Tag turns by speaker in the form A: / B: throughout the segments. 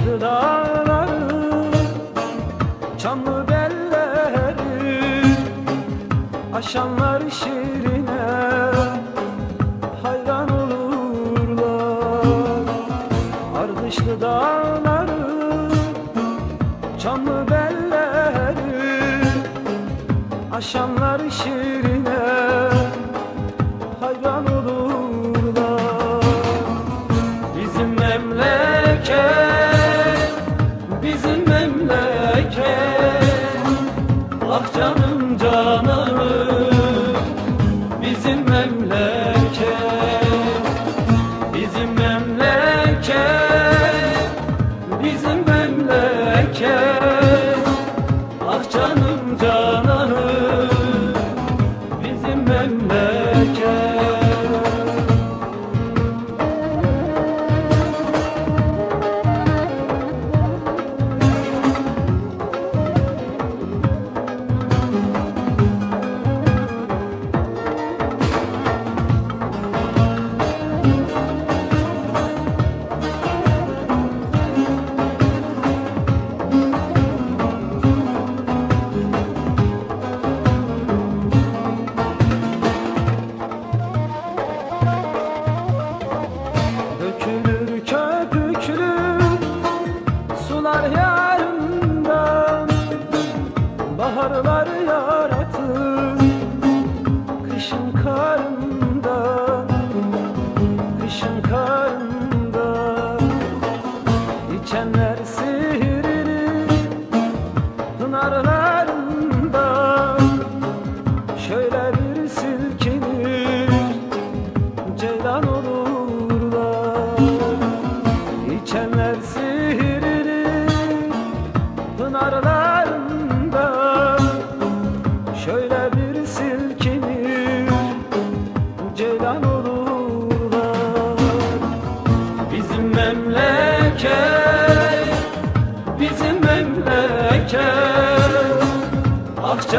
A: yaşlı dağları Çamlı belleri Aşanlar şirine Hayran olurlar. Ardışlı dağları Çamlı belleri Aşanlar şirine Hayran olurlar. Bizim memleket canım can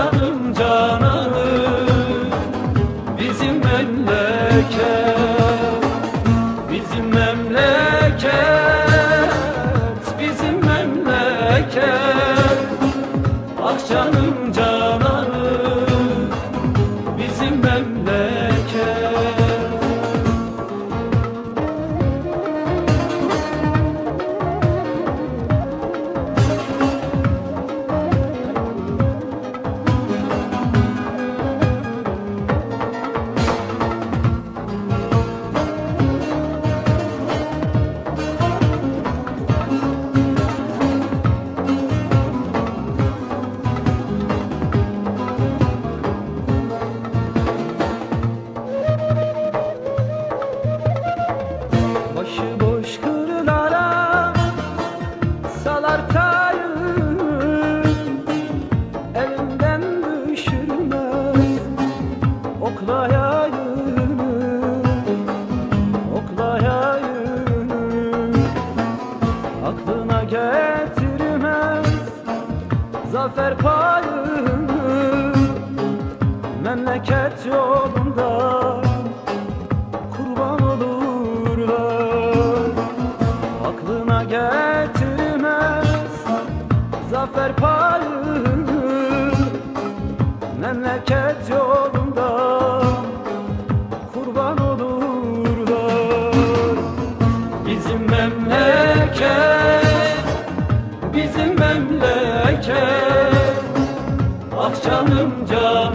A: canım cananı bizim memleket. zafer payım Memleket yolunda kurban olurlar. Aklına getirmez zafer payım Memleket yolunda bizim memleket. Ah canım can